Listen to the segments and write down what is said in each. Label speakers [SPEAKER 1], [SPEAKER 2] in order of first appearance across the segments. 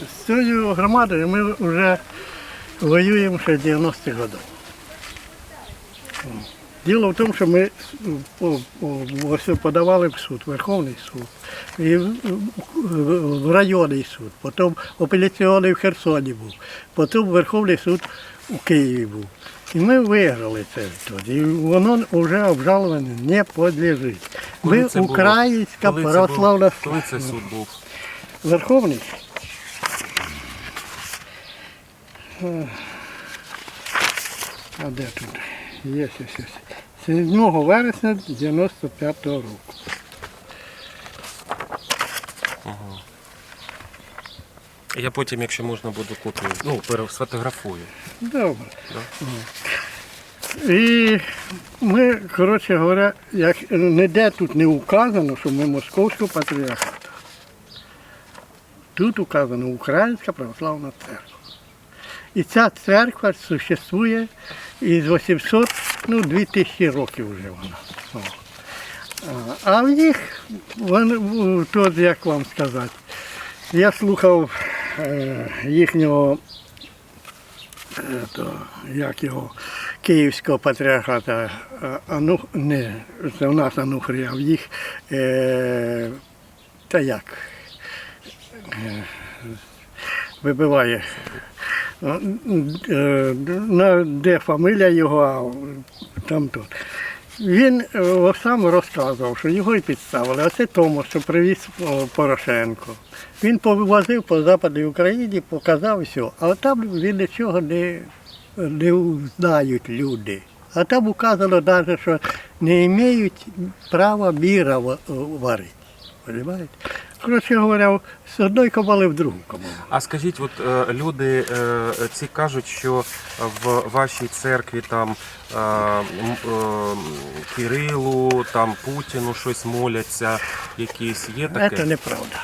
[SPEAKER 1] З цією громадою ми вже воюємо ще 90-х років. Діло в тому, що ми подавали в суд, Верховний суд, і в- районний суд, потім апеляційний в Херсоні був, потім Верховний суд у Києві був. І ми виграли це тоді. І воно вже обжалування не подлежить.
[SPEAKER 2] Коли
[SPEAKER 1] Ми українська православна
[SPEAKER 2] Коли це суд був?
[SPEAKER 1] Верховний. Е, А де тут? Є, є, є. 7 вересня 95-го року.
[SPEAKER 2] Я потім, якщо можна, буду копію, ну, пересфотографую.
[SPEAKER 1] Добре. І ми, коротше говоря, як ніде тут не указано, що ми московського патріархату. Тут указано Українська православна церква. І ця церква существує із 800, ну, 2000 років вже вона. А, в них, в- як вам сказати, я слухав е, їхнього то, як його київського патріархата, а, ану, не, це у нас а в їх, е, та як, е, вибиває, е, е, де фамилія його, а там тут. Він е, сам розказував, що його і підставили. А це тому, що привіз Порошенко. Він повозив по Западній Україні, показав все. А там він нічого не, не знають люди. А там указано навіть, що не мають права міра варити. Понимаєте? Коротше говоря, з одної комали в другу комалу.
[SPEAKER 2] А скажіть, от е, люди е, ці кажуть, що в вашій церкві там е, е, Кирилу, там Путіну щось моляться, якісь є таке?
[SPEAKER 1] Це неправда.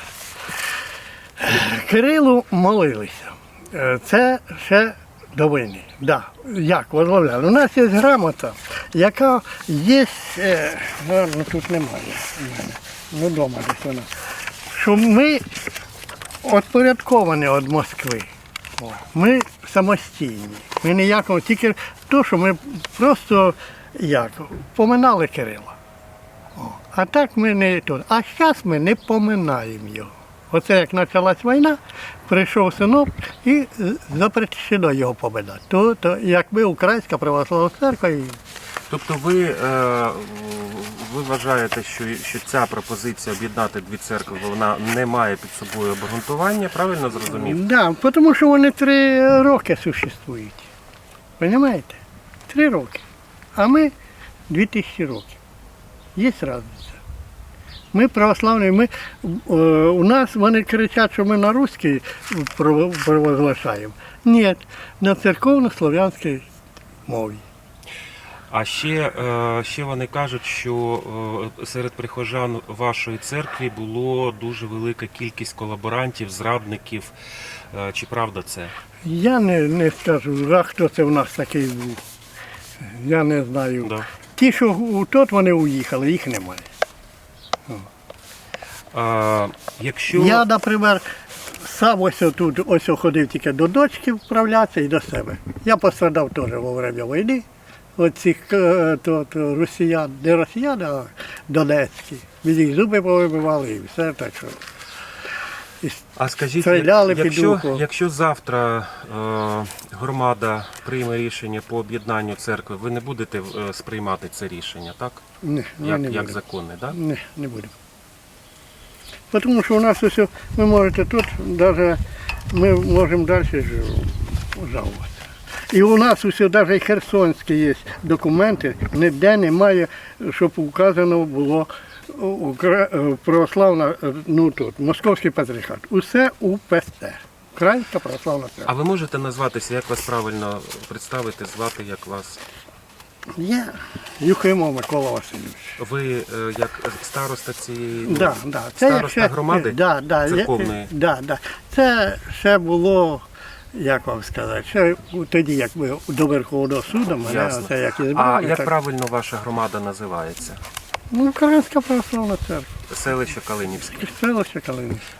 [SPEAKER 1] Кирилу молилися. Е, Це ще до війни. Да. Як возглавляли? У нас є грамота, яка є. е, Гарно тут немає. Ну, вдома десь вона. Що ми відпорядковані від Москви. Ми самостійні. Ми ніякого, тільки то, що ми просто як, поминали Кирила. А так ми не тут. А зараз ми не поминаємо його. Оце як почалась війна, прийшов синок і запрещено його поминати. То, то якби Українська православна церква і
[SPEAKER 2] Тобто ви, е, ви вважаєте, що, що ця пропозиція об'єднати дві церкви, вона не має під собою обґрунтування, правильно зрозумів?
[SPEAKER 1] Да, тому що вони три роки существують. Понимаєте? Три роки. А ми дві тисячі років. Є різниця. Ми православні, ми, е, у нас вони кричать, що ми на русській прово- провозглашаємо. Ні, на церковно-слов'янській мові.
[SPEAKER 2] А ще, е, ще вони кажуть, що е, серед прихожан вашої церкви було дуже велика кількість колаборантів, зрадників. Е, Чи правда це?
[SPEAKER 1] Я не, не скажу, а хто це в нас такий був. Я не знаю.
[SPEAKER 2] Да.
[SPEAKER 1] Ті, що у- тут вони уїхали, їх немає.
[SPEAKER 2] А, якщо
[SPEAKER 1] Я, наприклад, сам ось тут ось ходив тільки до дочки вправлятися і до себе. Я пострадав теж во время війни. Оцих е, то, то росіян, не росіян, а донецькі. Мені їх зуби повибивали і все так що. І
[SPEAKER 2] А скажіть,
[SPEAKER 1] Стріляли
[SPEAKER 2] як- якщо, якщо завтра е, громада прийме рішення по об'єднанню церкви, ви не будете е, сприймати це рішення, так?
[SPEAKER 1] Ні, ми
[SPEAKER 2] Як,
[SPEAKER 1] не
[SPEAKER 2] як
[SPEAKER 1] будемо.
[SPEAKER 2] законне, так?
[SPEAKER 1] Ні, не будемо. Тому що у нас усе, ви можете тут, навіть ми можемо далі ж жалуватися. І у нас усе, навіть херсонські є документи, ніде немає, щоб указано було Укра- е, православна, е, ну тут, московський патріархат. Усе УПЦ. Українська православна
[SPEAKER 2] А ви можете назватися, як вас правильно представити, звати, як вас?
[SPEAKER 1] Я Юхимов Микола Васильович.
[SPEAKER 2] Ви е, як староста цієї ну,
[SPEAKER 1] Да, да. Це
[SPEAKER 2] староста
[SPEAKER 1] як
[SPEAKER 2] громади
[SPEAKER 1] да, да,
[SPEAKER 2] церковної?
[SPEAKER 1] Да, да. Це ще було, як вам сказати, ще тоді, як ми до Верховного суду, мене
[SPEAKER 2] Ясно.
[SPEAKER 1] це як і
[SPEAKER 2] А як
[SPEAKER 1] так.
[SPEAKER 2] правильно ваша громада називається?
[SPEAKER 1] Ну, Українська православна церква.
[SPEAKER 2] Селище Калинівське.
[SPEAKER 1] Селище Калинівське.